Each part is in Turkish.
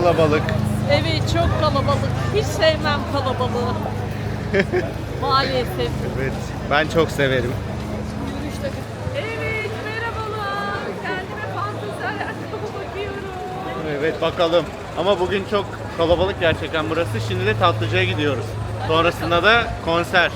kalabalık. Evet çok kalabalık. Hiç sevmem kalabalığı. Maalesef. Evet. Ben çok severim. Evet merhabalar. Kendime fantezi ayakkabı bakıyorum. Evet bakalım. Ama bugün çok kalabalık gerçekten burası. Şimdi de tatlıcıya gidiyoruz. Sonrasında da konser.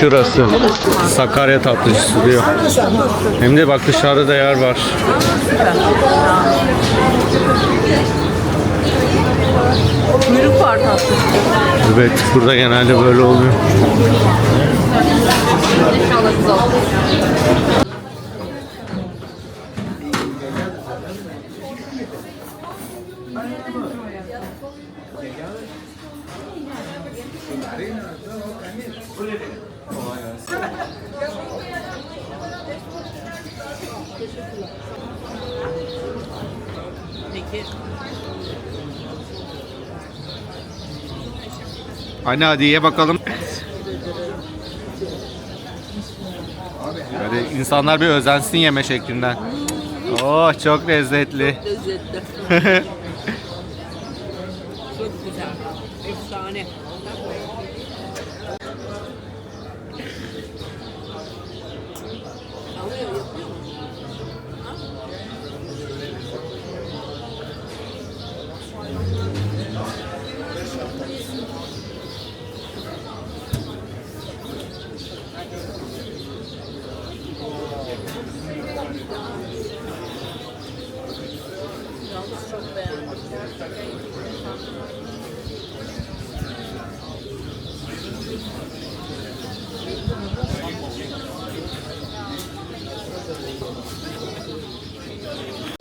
Şurası Sakarya tatlıcısı diyor. Hem de bak dışarıda da yer var. Kuyruk var tatlı. Evet burada genelde böyle oluyor. İnşallah güzel Anne hadi ye bakalım. Böyle insanlar bir özensin yeme şeklinden. Oh çok lezzetli. Lezzetli. Çok güzel. Efsane. Alıyor, yapıyor mu? Yalnız çok beğendim.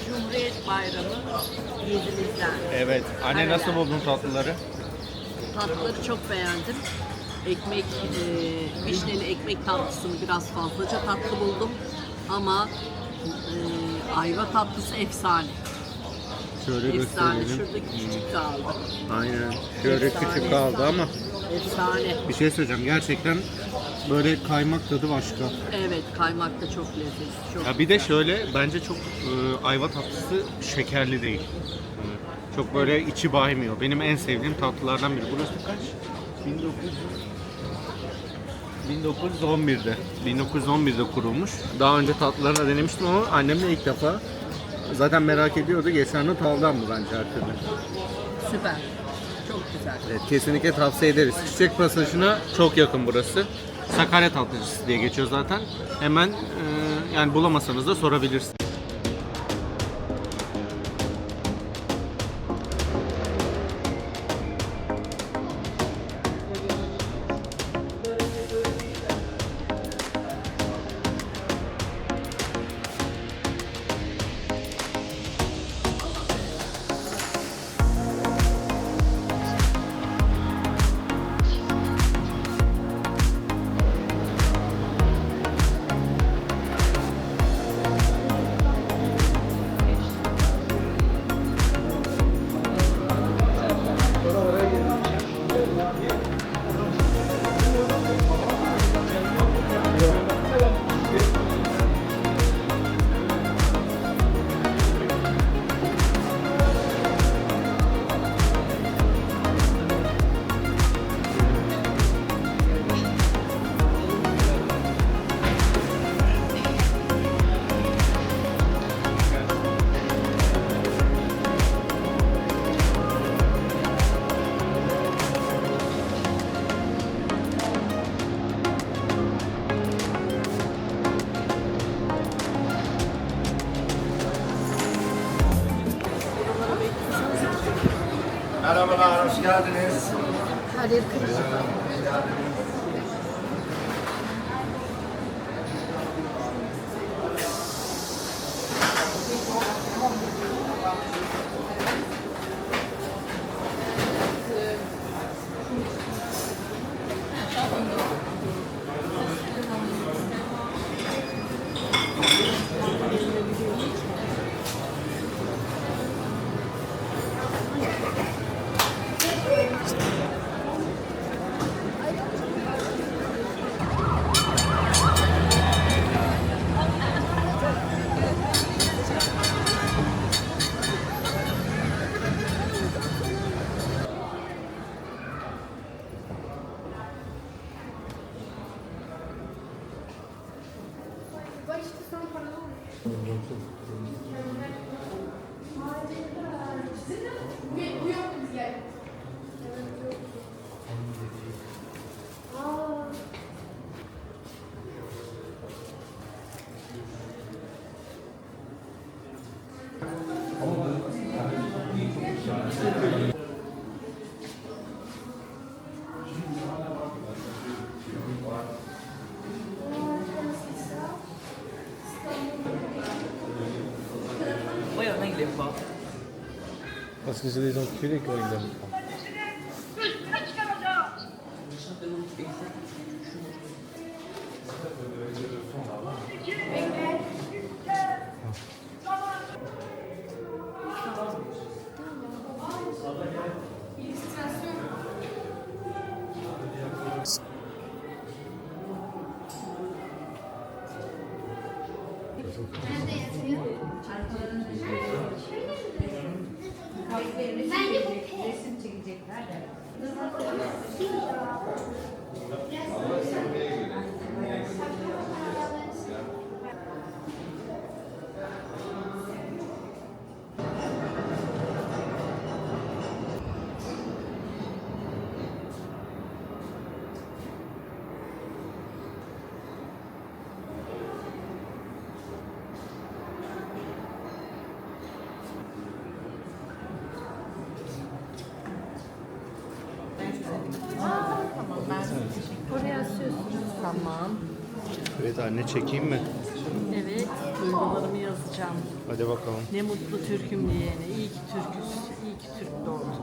Cumhuriyet Bayramı yedimizden. Evet. Anne nasıl buldun tatlıları? Tatlıları çok beğendim. Ekmek, e, vişneli ekmek tatlısını biraz fazlaca tatlı buldum. Ama e, ayva tatlısı efsane. Şöyle Efsane. gösterelim. Şurada küçük kaldı. Aynen. Şöyle Efsane, küçük kaldı efsane. ama Efsane. bir şey söyleyeceğim. Gerçekten böyle kaymak tadı başka. Evet, kaymak da çok lezzetli. Çok Ya bir de şöyle bence çok e, ayva tatlısı şekerli değil. Çok böyle içi baymıyor. Benim en sevdiğim tatlılardan biri. Burası kaç? 1900 1911'de. 1911'de kurulmuş. Daha önce tatlılarını denemiştim ama annemle ilk defa zaten merak ediyordu. Geçen de tavdan mı bence türlü. süper. Çok güzel. Evet, kesinlikle tavsiye ederiz. Çiçek Pasajı'na çok yakın burası. Sakarya tatlıcısı diye geçiyor zaten. Hemen e, yani bulamasanız da sorabilirsiniz. Merhabalar, hoş geldiniz. Parce que c'est des enculés quand ils aiment pas. Oraya 对呀。Evet anne çekeyim mi? Evet, duygularımı yazacağım. Hadi bakalım. Ne mutlu Türk'üm diyene. İyi ki Türk'üz. İyi ki Türk doğduk.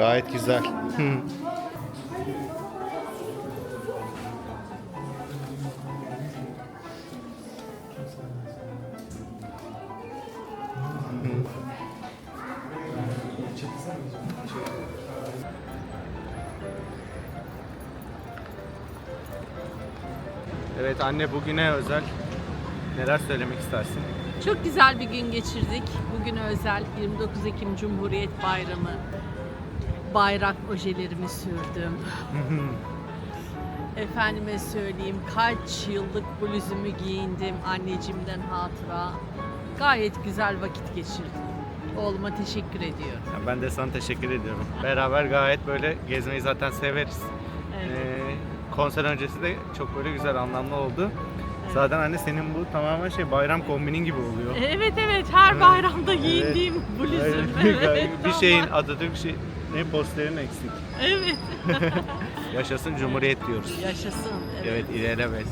Gayet güzel. Evet anne bugüne özel neler söylemek istersin? Çok güzel bir gün geçirdik. Bugün özel 29 Ekim Cumhuriyet Bayramı. Bayrak ojelerimi sürdüm. Efendime söyleyeyim kaç yıllık bluzumu giyindim anneciğimden hatıra. Gayet güzel vakit geçirdim. Oğluma teşekkür ediyorum. Ya Ben de sana teşekkür ediyorum. Beraber gayet böyle gezmeyi zaten severiz. Evet. Ee, konser öncesi de çok böyle güzel anlamlı oldu. Zaten anne senin bu tamamen şey bayram kombinin gibi oluyor. Evet evet her bayramda giyindiğim bluzum. Evet, Evet, bir şeyin Atatürk şey ne posterin eksik. Evet. Yaşasın Cumhuriyet diyoruz. Yaşasın. Evet ilelebet.